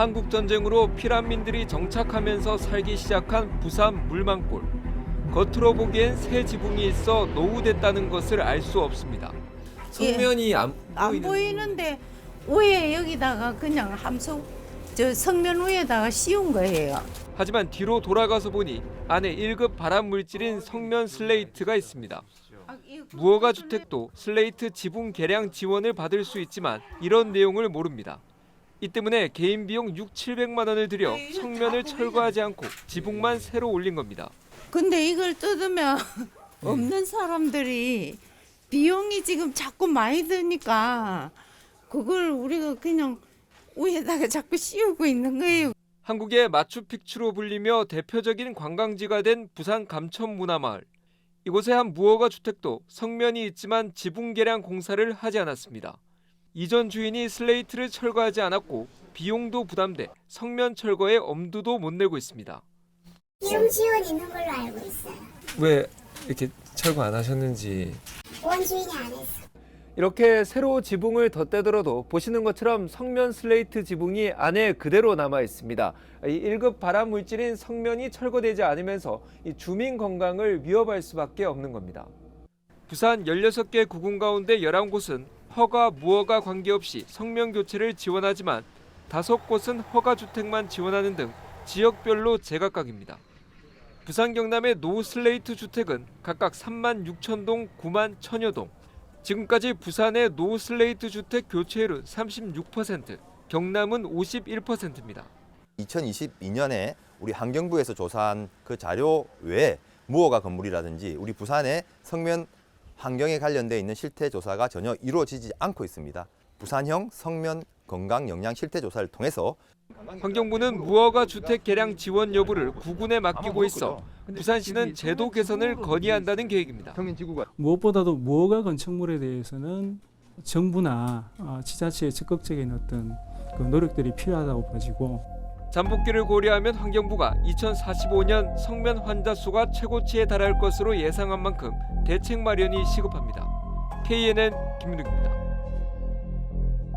한국 전쟁으로 피난민들이 정착하면서 살기 시작한 부산 물망골. 겉으로 보기엔 새 지붕이 있어 노후됐다는 것을 알 수 없습니다. 성면이 안, 안 보이는 보이는데 위에 여기다가 그냥 함수 저 성면 위에다가 씌운 거예요. 하지만 뒤로 돌아가서 보니 안에 1급 발암 물질인 성면 슬레이트가 있습니다. 무허가 주택도 슬레이트 지붕 개량 지원을 받을 수 있지만 이런 내용을 모릅니다. 이 때문에 개인 비용 6, 700만 원을 들여 성면을 철거하지 않고 지붕만 새로 올린 겁니다. 근데 이걸 뜯으면 없는 사람들이 비용이 지금 자꾸 많이 드니까 그걸 우리가 그냥 위에다가 자꾸 씌우고 있는 거예요. 한국의 마추픽추로 불리며 대표적인 관광지가 된 부산 감천 문화마을. 이곳의 한 무허가 주택도 성면이 있지만 지붕 개량 공사를 하지 않았습니다. 이전 주인이 슬레이트를 철거하지 않았고 비용도 부담돼 성면 철거에 엄두도 못 내고 있습니다. 비용 지원 있는 걸로 알고 있어요. 왜 이렇게 철거 안 하셨는지 원주인이 안 했어. 이렇게 새로 지붕을 덧대들어도 보시는 것처럼 성면 슬레이트 지붕이 안에 그대로 남아 있습니다. 이 1급 발암 물질인 성면이 철거되지 않으면서 이 주민 건강을 위협할 수밖에 없는 겁니다. 부산 16개 구군 가운데 11곳은 허가 무허가 관계없이 성면 교체를 지원하지만 5곳은 허가 주택만 지원하는 등 지역별로 제각각입니다. 부산 경남의 노 슬레이트 주택은 각각 3만 6천 동, 9만 1천여 동. 지금까지 부산의 노 슬레이트 주택 교체율은 36%, 경남은 51%입니다. 2022년에 우리 환경부에서 조사한 그 자료 외에 무허가 건물이라든지 우리 부산의 성면 환경에 관련돼 있는 실태 조사가 전혀 이루어지지 않고 있습니다. 부산형 성면 건강 영양 실태 조사를 통해서 환경부는 무허가 주택 개량 지원 여부를 구군에 맡기고 있어 부산시는 제도 개선을 건의한다는 계획입니다. 무엇보다도 무허가 건축물에 대해서는 정부나 어, 지자체의 적극적인 어떤 그 노력들이 필요하다고 보지고 잠복기를 고려하면 환경부가 2045년 성면 환자 수가 최고치에 달할 것으로 예상한 만큼 대책 마련이 시급합니다. KNN 김민욱입니다.